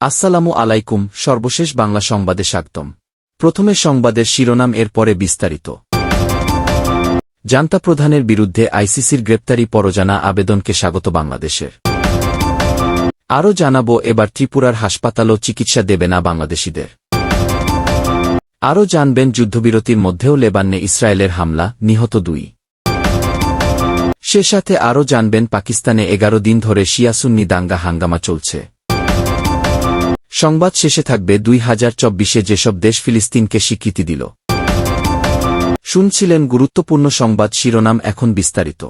আসসালামু আলাইকুম, সর্বশেষ বাংলা সংবাদে স্বাগতম। প্রথমে সংবাদের শিরোনাম এর পরে বিস্তারিত। জান্তা প্রধানের বিরুদ্ধে আইসিসির গ্রেপ্তারি পরজানা আবেদনকে স্বাগত বাংলাদেশের। আরও জানাব, এবার ত্রিপুরার হাসপাতালও চিকিৎসা দেবে না বাংলাদেশিদের। আরও জানবেন, যুদ্ধবিরতির মধ্যেও লেবাননে ইসরায়েলের হামলা, নিহত দুই। সে সাথে আরও জানবেন, পাকিস্তানে এগারো দিন ধরে শিয়াসুন্নি দাঙ্গা হাঙ্গামা চলছে। সংবাদ শেষে থাকবে দুই হাজার চব্বিশে যেসব দেশ ফিলিস্তিনকে স্বীকৃতি দিল। শুনছিলেন গুরুত্বপূর্ণ সংবাদ শিরোনাম এখন বিস্তারিত।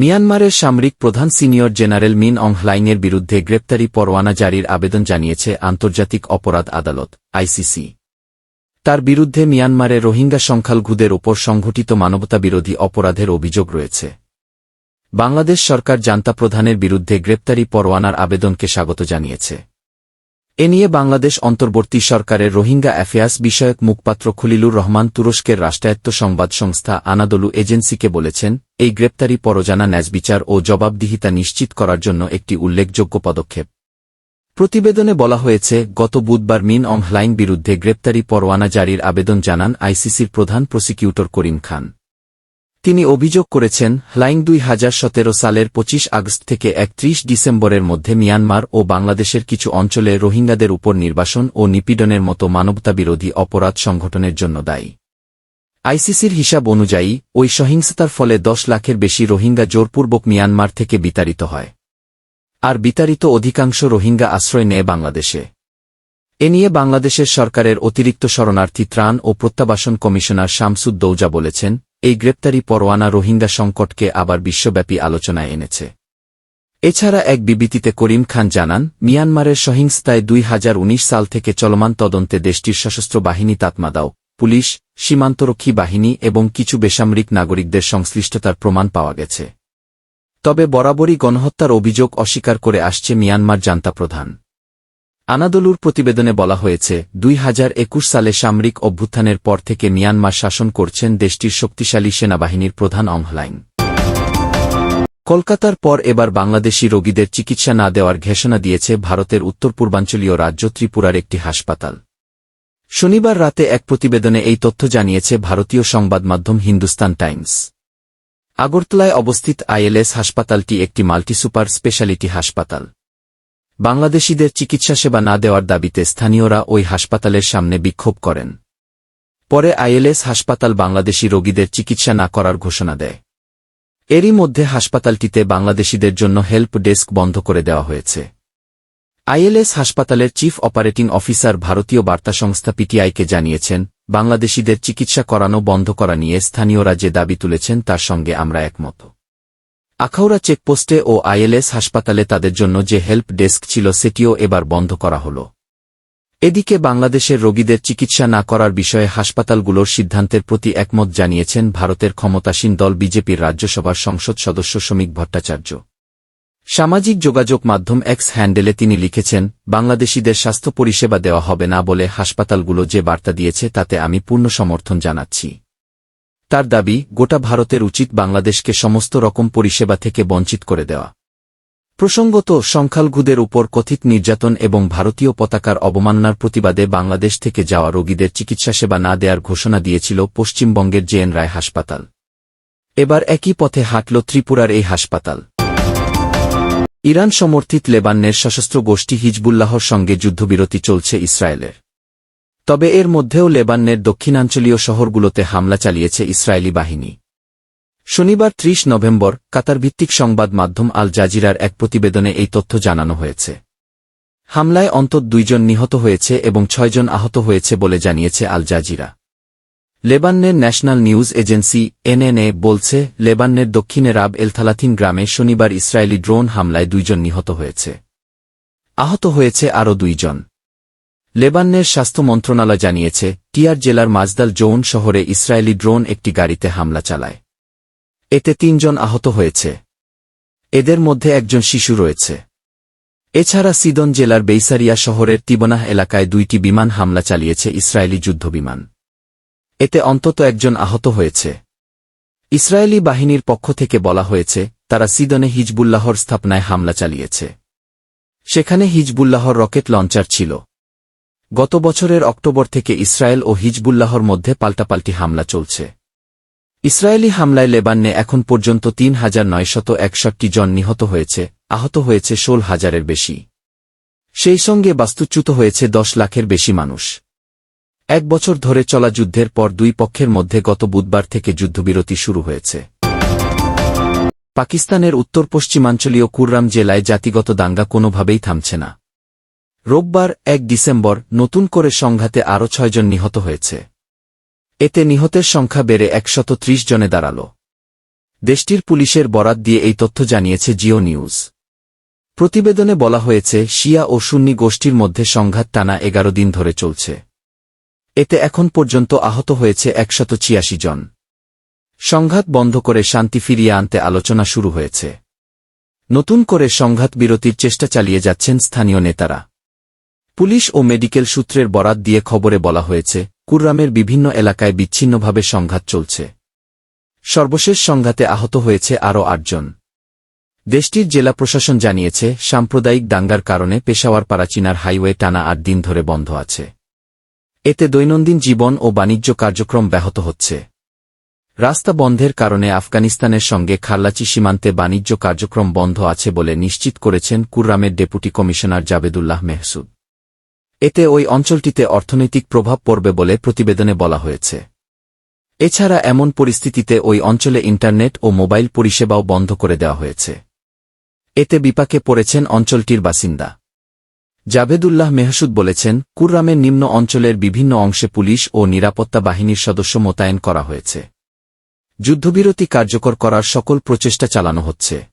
মিয়ানমারের সামরিক প্রধান সিনিয়র জেনারেল মিন অংহলাইনের বিরুদ্ধে গ্রেপ্তারি পরোয়ানা জারির আবেদন জানিয়েছে আন্তর্জাতিক অপরাধ আদালত, আইসিসি। তার বিরুদ্ধে মিয়ানমারে রোহিঙ্গা সংখ্যালঘুদের ওপর সংঘটিত মানবতাবিরোধী অপরাধের অভিযোগ রয়েছে। বাংলাদেশ সরকার জান্তা প্রধানের বিরুদ্ধে গ্রেপ্তারি পরোয়ানার আবেদনকে স্বাগত জানিয়েছে। এ নিয়ে বাংলাদেশ অন্তর্বর্তী সরকারের রোহিঙ্গা অ্যাফেয়ার্স বিষয়ক মুখপাত্র খলিলুর রহমান তুরস্কের রাষ্ট্রায়ত্ত সংবাদ সংস্থা আনাদলু এজেন্সিকে বলেছেন, এই গ্রেপ্তারি পরজানা ন্যাজবিচার ও জবাবদিহিতা নিশ্চিত করার জন্য একটি উল্লেখযোগ্য পদক্ষেপ। প্রতিবেদনে বলা হয়েছে, গত বুধবার মিন অংহলাইন বিরুদ্ধে গ্রেপ্তারি পরোয়ানা জারির আবেদন জানান আইসিসির প্রধান প্রসিকিউটর করিম খান। তিনি অভিযোগ করেছেন হ্লাইং দুই হাজার সতেরো সালের পঁচিশ আগস্ট থেকে একত্রিশ ডিসেম্বরের মধ্যে মিয়ানমার ও বাংলাদেশের কিছু অঞ্চলে রোহিঙ্গাদের উপর নির্বাসন ও নিপীড়নের মতো মানবতাবিরোধী অপরাধ সংগঠনের জন্য দায়ী। আইসিসির হিসাব অনুযায়ী, ওই সহিংসতার ফলে দশ লাখের বেশি রোহিঙ্গা জোরপূর্বক মিয়ানমার থেকে বিতাড়িত হয়। আর বিতাড়িত অধিকাংশ রোহিঙ্গা আশ্রয় নেয় বাংলাদেশে। এ নিয়ে বাংলাদেশের সরকারের অতিরিক্ত শরণার্থী ত্রাণ ও প্রত্যাবাসন কমিশনার শামসুদ দৌজা বলেছেন এই গ্রেপ্তারি পরোয়ানা রোহিঙ্গা সংকটকে আবার বিশ্বব্যাপী আলোচনায় এনেছে। এছাড়া এক বিবৃতিতে করিম খান জানান, মিয়ানমারের সহিংসতায় দুই হাজার উনিশ সাল থেকে চলমান তদন্তে দেশটির সশস্ত্র বাহিনী তাতমাদাও, পুলিশ, সীমান্তরক্ষী বাহিনী এবং কিছু বেসামরিক নাগরিকদের সংশ্লিষ্টতার প্রমাণ পাওয়া গেছে। তবে বরাবরই গণহত্যার অভিযোগ অস্বীকার করে আসছে মিয়ানমার জান্তা প্রধান। আনাদলুর প্রতিবেদনে বলা হয়েছে, দুই হাজার একুশ সালে সামরিক অভ্যুত্থানের পর থেকে মিয়ানমার শাসন করছেন দেশটির শক্তিশালী সেনাবাহিনীর প্রধান অংহলাইন কলকাতার পর এবার বাংলাদেশি রোগীদের চিকিৎসা না দেওয়ার ঘোষণা দিয়েছে ভারতের উত্তর পূর্বাঞ্চলীয় রাজ্য ত্রিপুরার একটি হাসপাতাল। শনিবার রাতে এক প্রতিবেদনে এই তথ্য জানিয়েছে ভারতীয় সংবাদ মাধ্যম হিন্দুস্তান টাইমস। আগরতলায় অবস্থিত আইএলএস হাসপাতালটি একটি মাল্টিসুপার স্পেশালিটি হাসপাতাল। বাংলাদেশিদের চিকিৎসা সেবা না দেওয়ার দাবিতে স্থানীয়রা ওই হাসপাতালের সামনে বিক্ষোভ করেন। পরে আইএলএস হাসপাতাল বাংলাদেশি রোগীদের চিকিৎসা না করার ঘোষণা দেয়। এরই মধ্যে হাসপাতালটিতে বাংলাদেশিদের জন্য হেল্প ডেস্ক বন্ধ করে দেওয়া হয়েছে। আইএলএস হাসপাতালের চিফ অপারেটিং অফিসার ভারতীয় বার্তা সংস্থা পিটিআইকে জানিয়েছেন, বাংলাদেশিদের চিকিৎসা করানো বন্ধ করা নিয়ে স্থানীয়রা যে দাবি তুলেছেন তার সঙ্গে আমরা একমত। আখাউড়া চেকপোস্টে ও আইএলএস হাসপাতালে তাদের জন্য যে হেল্প ডেস্ক ছিল সেটিও এবার বন্ধ করা হল। এদিকে বাংলাদেশের রোগীদের চিকিৎসা না করার বিষয়ে হাসপাতালগুলোর সিদ্ধান্তের প্রতি একমত জানিয়েছেন ভারতের ক্ষমতাসীন দল বিজেপির রাজ্যসভার সংসদ সদস্য শ্রমিক ভট্টাচার্য। সামাজিক যোগাযোগ মাধ্যম এক্স হ্যান্ডেলে তিনি লিখেছেন, বাংলাদেশিদের স্বাস্থ্য পরিষেবা দেওয়া হবে না বলে হাসপাতালগুলো যে বার্তা দিয়েছে তাতে আমি পূর্ণ সমর্থন জানাচ্ছি। তার দাবি, গোটা ভারতের উচিত বাংলাদেশকে সমস্ত রকম পরিষেবা থেকে বঞ্চিত করে দেওয়া। প্রসঙ্গত, সংখ্যালঘুদের উপর কথিত নির্যাতন এবং ভারতীয় পতাকার অবমাননার প্রতিবাদে বাংলাদেশ থেকে যাওয়া রোগীদের চিকিৎসা সেবা না দেওয়ার ঘোষণা দিয়েছিল পশ্চিমবঙ্গের জেএন রায় হাসপাতাল। এবার একই পথে হাঁটল ত্রিপুরার এই হাসপাতাল। ইরান সমর্থিত লেবাননের সশস্ত্র গোষ্ঠী হিজবুল্লাহর সঙ্গে যুদ্ধবিরতি চলছে ইসরায়েলের। তবে এর মধ্যেও লেবাননের দক্ষিণাঞ্চলীয় শহরগুলোতে হামলা চালিয়েছে ইসরায়েলি বাহিনী। শনিবার ত্রিশ নভেম্বর কাতারভিত্তিক সংবাদ মাধ্যম আল জাজিরার এক প্রতিবেদনে এই তথ্য জানানো হয়েছে। হামলায় অন্তত দুইজন নিহত হয়েছে এবং ছয়জন আহত হয়েছে বলে জানিয়েছে আল জাজিরা। লেবাননের ন্যাশনাল নিউজ এজেন্সি এনএনএ বলছে, লেবাননের দক্ষিণে রাব এলথালাথিন গ্রামে শনিবার ইসরায়েলি ড্রোন হামলায় দুইজন নিহত হয়েছে। আহত হয়েছে আরও দুইজন। লেবাননের স্বাস্থ্য মন্ত্রণালয় জানিয়েছে, টিয়ার জেলার মাজদাল জৌন শহরে ইসরায়েলি ড্রোন একটি গাড়িতে হামলা চালায়। এতে তিনজন আহত হয়েছে। এদের মধ্যে একজন শিশু রয়েছে। এছাড়া সিদন জেলার বেইসারিয়া শহরের তিবনাহ এলাকায় দুইটি বিমান হামলা চালিয়েছে ইসরায়েলি যুদ্ধবিমান। এতে অন্তত একজন আহত হয়েছে। ইসরায়েলি বাহিনীর পক্ষ থেকে বলা হয়েছে, তারা সিদনে হিজবুল্লাহর স্থাপনায় হামলা চালিয়েছে। সেখানে হিজবুল্লাহর রকেট লঞ্চার ছিল। গত বছরের অক্টোবর থেকে ইসরায়েল ও হিজবুল্লাহর মধ্যে পাল্টাপাল্টি হামলা চলছে। ইসরায়েলি হামলায় লেবাননে এখন পর্যন্ত তিন হাজার নয়শত একষট্টি জন নিহত হয়েছে, আহত হয়েছে ষোল হাজারের বেশি। সেই সঙ্গে বাস্তুচ্যুত হয়েছে দশ লাখের বেশি মানুষ। এক বছর ধরে চলা যুদ্ধের পর দুই পক্ষের মধ্যে গত বুধবার থেকে যুদ্ধবিরতি শুরু হয়েছে। পাকিস্তানের উত্তর পশ্চিমাঞ্চলীয় কুররাম জেলায় জাতিগত দাঙ্গা কোনোভাবেই থামছে না। রোববার এক ডিসেম্বর নতুন করে সংঘাতে আরও ছয়জন নিহত হয়েছে। এতে নিহতের সংখ্যা বেড়ে একশত ত্রিশ জনে দাঁড়াল। দেশটির পুলিশের বরাত দিয়ে এই তথ্য জানিয়েছে জিও নিউজ। প্রতিবেদনে বলা হয়েছে, শিয়া ও সুন্নি গোষ্ঠীর মধ্যে সংঘাত টানা এগারো দিন ধরে চলছে। এতে এখন পর্যন্ত আহত হয়েছে একশত ছিয়াশি জন। সংঘাত বন্ধ করে শান্তি ফিরিয়ে আনতে আলোচনা শুরু হয়েছে। নতুন করে সংঘাত বিরতির চেষ্টা চালিয়ে যাচ্ছেন স্থানীয় নেতারা। পুলিশ ও মেডিকেল সূত্রের বরাত দিয়ে খবরে বলা হয়েছে, কুররামের বিভিন্ন এলাকায় বিচ্ছিন্নভাবে সংঘাত চলছে। সর্বশেষ সংঘাতে আহত হয়েছে আরও আটজন। দেশটির জেলা প্রশাসন জানিয়েছে, সাম্প্রদায়িক দাঙ্গার কারণে পেশাওয়ার পারাচিনার হাইওয়ে টানা আট দিন ধরে বন্ধ আছে। এতে দৈনন্দিন জীবন ও বাণিজ্য কার্যক্রম ব্যাহত হচ্ছে। রাস্তা বন্ধের কারণে আফগানিস্তানের সঙ্গে খাল্লাচি সীমান্তে বাণিজ্য কার্যক্রম বন্ধ আছে বলে নিশ্চিত করেছেন কুররামের ডেপুটি কমিশনার জাবেদুল্লাহ মেহসুদ। এতে ওই অঞ্চলটিতে অর্থনৈতিক প্রভাব পড়বে বলে প্রতিবেদনে বলা হয়েছে। এছাড়া এমন পরিস্থিতিতে ওই অঞ্চলে ইন্টারনেট ও মোবাইল পরিষেবাও বন্ধ করে দেওয়া হয়েছে। এতে বিপাকে পড়েছেন অঞ্চলটির বাসিন্দা। জাভেদুল্লাহ মেহসুদ বলেছেন, কুররামের নিম্ন অঞ্চলের বিভিন্ন অংশে পুলিশ ও নিরাপত্তা বাহিনীর সদস্য মোতায়েন করা হয়েছে। যুদ্ধবিরতি কার্যকর করার সকল প্রচেষ্টা চালানো হচ্ছে।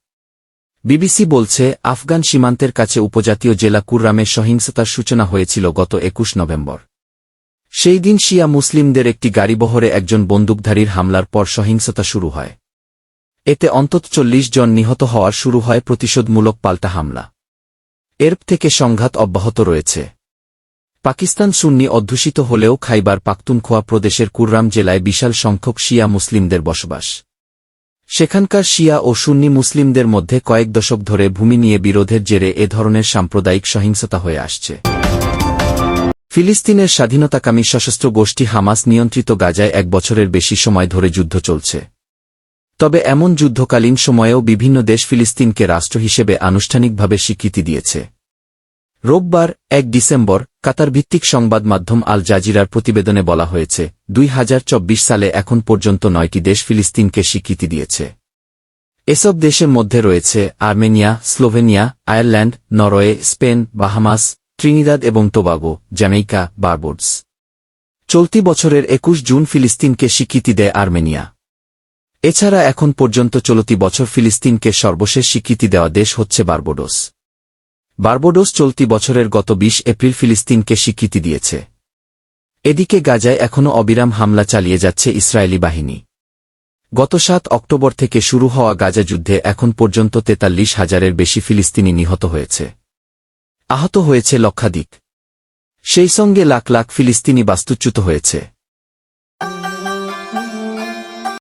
বিবিসি বলছে, আফগান সীমান্তের কাছে উপজাতীয় জেলা কুররামে সহিংসতার সূচনা হয়েছিল গত একুশ নভেম্বর। সেই দিন শিয়া মুসলিমদের একটি গাড়িবহরে একজন বন্দুকধারীর হামলার পর সহিংসতা শুরু হয়। এতে অন্তত চল্লিশ জন নিহত হওয়ার শুরু হয় প্রতিশোধমূলক পাল্টা হামলা। এর থেকে সংঘাত অব্যাহত রয়েছে। পাকিস্তান সুন্নি অধ্যুষিত হলেও খাইবার পাখতুনখোয়া প্রদেশের কুররাম জেলায় বিশাল সংখ্যক শিয়া মুসলিমদের বসবাস। সেখানকার শিয়া ও সুন্নি মুসলিমদের মধ্যে কয়েক দশক ধরে ভূমি নিয়ে বিরোধের জেরে এ ধরনের সাম্প্রদায়িক সহিংসতা হয়ে আসছে। ফিলিস্তিনের স্বাধীনতাকামী সশস্ত্র গোষ্ঠী হামাস নিয়ন্ত্রিত গাজায় এক বছরের বেশি সময় ধরে যুদ্ধ চলছে। তবে এমন যুদ্ধকালীন সময়েও বিভিন্ন দেশ ফিলিস্তিনকে রাষ্ট্র হিসেবে আনুষ্ঠানিকভাবে স্বীকৃতি দিয়েছে। রোববার, এক ডিসেম্বর, কাতার ভিত্তিক সংবাদ মাধ্যম আল জাজিরার প্রতিবেদনে বলা হয়েছে, দুই হাজার চব্বিশ সালে এখন পর্যন্ত নয়টি দেশ ফিলিস্তিনকে স্বীকৃতি দিয়েছে। এসব দেশের মধ্যে রয়েছে Armenia, Slovenia, Ireland, Norway, Spain, Bahamas Trinidad এবং টোবাগো, জ্যামাইকা, বারবোডস। চলতি বছরের একুশ জুন ফিলিস্তিনকে স্বীকৃতি দেয় আর্মেনিয়া। এছাড়া এখন পর্যন্ত চলতি বছর ফিলিস্তিনকে সর্বশেষ স্বীকৃতি দেওয়া দেশ হচ্ছে বারবোডোস। বারবোডোস চলতি বছরের গত ২০ এপ্রিল ফিলিস্তিনকে স্বীকৃতি দিয়েছে। এদিকে গাজায় এখনও অবিরাম হামলা চালিয়ে যাচ্ছে ইসরায়েলি বাহিনী। গত সাত অক্টোবর থেকে শুরু হওয়া গাজা যুদ্ধে এখন পর্যন্ত তেতাল্লিশ হাজারের বেশি ফিলিস্তিনি নিহত হয়েছে। আহত হয়েছে লক্ষাধিক। সেই সঙ্গে লাখ লাখ ফিলিস্তিনি বাস্তুচ্যুত হয়েছে।